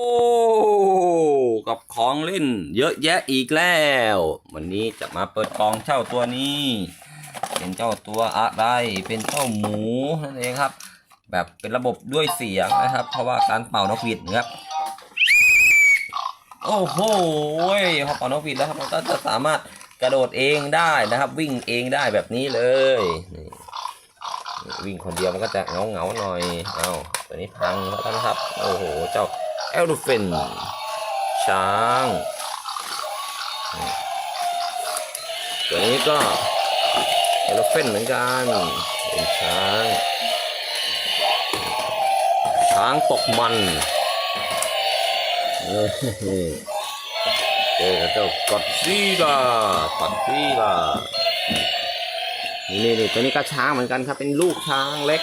โอ้ กับของเล่น เยอะแยะอีกแล้ว วันนี้จะมาเปิดกล่องเจ้าตัวนี้ เป็นเจ้าตัวอะไร เป็นเจ้าหมูนั่นเองครับ แบบเป็นระบบด้วยเสียงนะครับ เพราะว่าการเป่านกหวีดนะครับ โอ้โหพอเป่านกหวีดแล้วครับมันก็จะสามารถกระโดดเองได้นะครับ วิ่งเองได้แบบนี้เลยวิ่งคนเดียวมันก็จะเงาเงาหน่อย เอาตัวนี้พังแล้วนะครับ โอ้โห เจ้า เอลูฟินช้างตัวนี้ก็เอลเฟนเหมือนกันเป็นช้าง ช้างตกมันเฮ้ยเจอกับเจ้ากอดซีลากอดซีลานี่นี่ตัวนี้ก็ช้างเหมือนกันครับเป็นลูกช้างเล็ก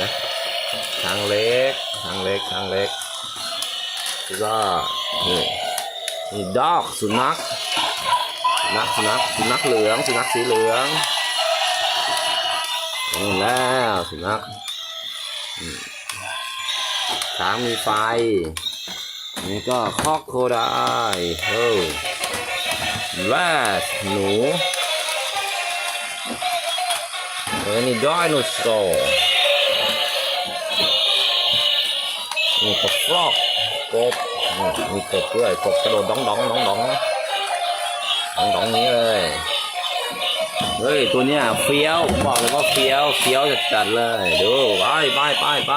นะช้างเล็กช้างเล็กช้างเล็ก ก็นี่นี่ดอกสุนัขสุนัขสุนัขสุนัขเหลืองสุนัขสีเหลืองนี่แล้วสุนัขช้างมีไฟ นี่ก็คอกโคได้เฮ้ยแรดหนูเออนี่ไดโนเสาร์นี่ก็ฟรอก กบมีกบด้วยกบกระโดดดองดองดองดองดองดองนี้เลยเฮ้ยตัวเนี้ยเฟี้ยวบอกเลยว่าเฟี้ยวเฟี้ยวจัดเลยดูไปไปไปไป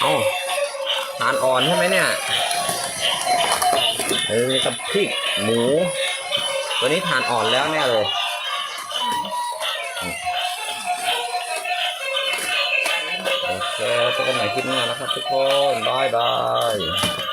เอาทานอ่อนใช่ไหมเนี่ยเออกับพริกหมู ตัวนี้ทานอ่อนแล้วแน่เลย โอเคเจอกันใหม่คลิปหน้านะครับทุกคนบายบาย